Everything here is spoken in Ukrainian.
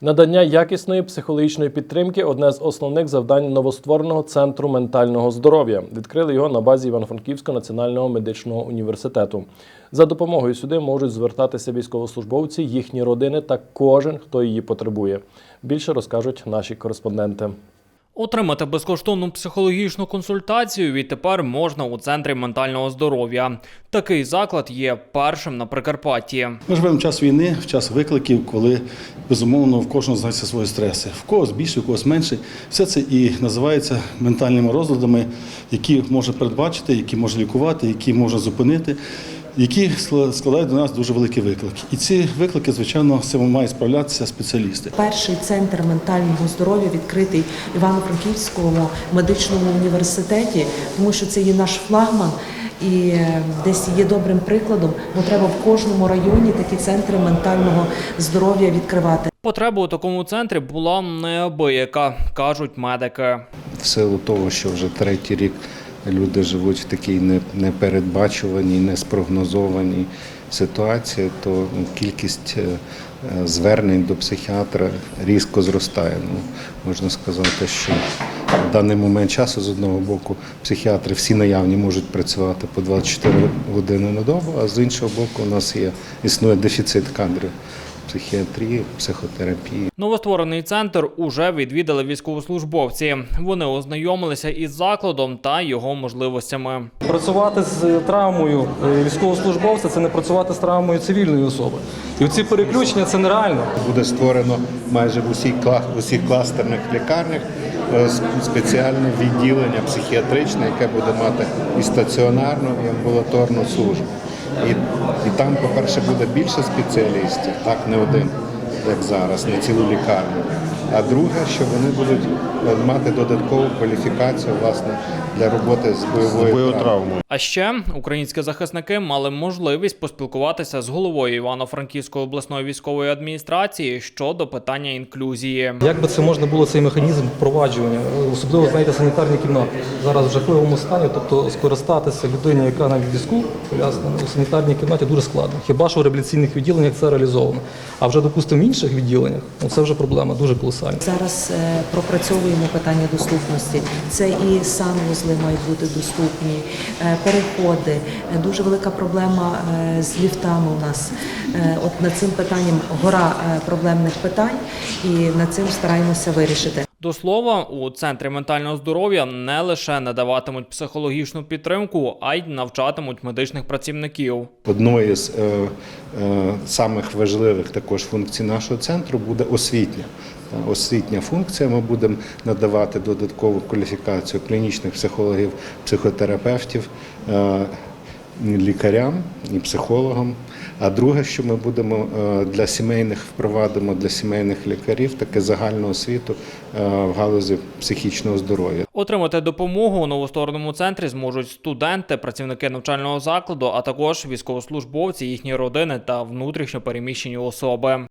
Надання якісної психологічної підтримки одне з основних завдань новоствореного центру ментального здоров'я. Відкрили його на базі Івано-Франківського національного медичного університету. За допомогою сюди можуть звертатися військовослужбовці, їхні родини та кожен, хто її потребує. Більше розкажуть наші кореспонденти. Отримати безкоштовну психологічну консультацію відтепер можна у центрі ментального здоров'я. Такий заклад є першим на Прикарпатті. Ми живемо в час війни, в час викликів, коли безумовно в кожного знаються свої стреси. В когось більше, в когось менше. Все це і називається ментальними розладами, які можна передбачити, які можна лікувати, які можна зупинити, які складають до нас дуже великі виклики. І ці виклики, звичайно, з цим мають справлятися спеціалісти. Перший центр ментального здоров'я відкритий Івано-Франківському медичному університеті, тому що це є наш флагман. І е, десь є добрим прикладом, бо треба в кожному районі такі центри ментального здоров'я відкривати. Потреба у такому центрі була неабияка, кажуть медики. в силу того, що вже третій рік люди живуть в такій непередбачуваній, неспрогнозованій ситуації, то кількість е, звернень до психіатра різко зростає. Ну, можна сказати, що в даний момент часу з одного боку психіатри всі наявні можуть працювати по 24 години на добу, а з іншого боку, у нас є існує дефіцит кадрів психіатрії, психотерапії. Новостворений центр уже відвідали військовослужбовці. Вони ознайомилися із закладом та його можливостями. Працювати з травмою е, військовослужбовця це не працювати з травмою цивільної особи. І ці переключення це нереально. Буде створено майже в усіх, в усіх кластерних лікарнях е, спеціальне відділення психіатричне, яке буде мати і стаціонарну, і амбулаторну службу. І, і там, по-перше, буде більше спеціалістів, так не один, як зараз, не цілу лікарню. А друге, що вони будуть е, мати додаткову кваліфікацію власне для роботи з бойовою травмою. А ще українські захисники мали можливість поспілкуватися з головою Івано-Франківської обласної військової адміністрації щодо питання інклюзії. Як би це можна було цей механізм впроваджування, особливо знаєте, санітарні кімнати зараз в жахливому стані, тобто скористатися людині, яка на візку у санітарній кімнаті, дуже складно. Хіба що в реабілітаційних відділеннях це реалізовано. А вже, допустимо, в інших відділеннях ну, це вже проблема дуже колосальна. Зараз е, пропрацьовуємо питання доступності. Це і санвузли мають бути доступні, е, переходи. Е, Дуже велика проблема з ліфтами у нас. От над цим питанням гора проблемних питань, і над цим стараємося вирішити. До слова, у центрі ментального здоров'я не лише надаватимуть психологічну підтримку, а й навчатимуть медичних працівників. Одною з е, е, самих важливих також функцій нашого центру буде освітня. Освітня функція. Ми будемо надавати додаткову кваліфікацію клінічних психологів, психотерапевтів, е, лікарям і психологам. А друге, що ми будемо е, для сімейних впровадимо для сімейних лікарів таке загальну освіту е, в галузі психічного здоров'я. Отримати допомогу у новоствореному центрі зможуть студенти, працівники навчального закладу, а також військовослужбовці, їхні родини та внутрішньо переміщені особи.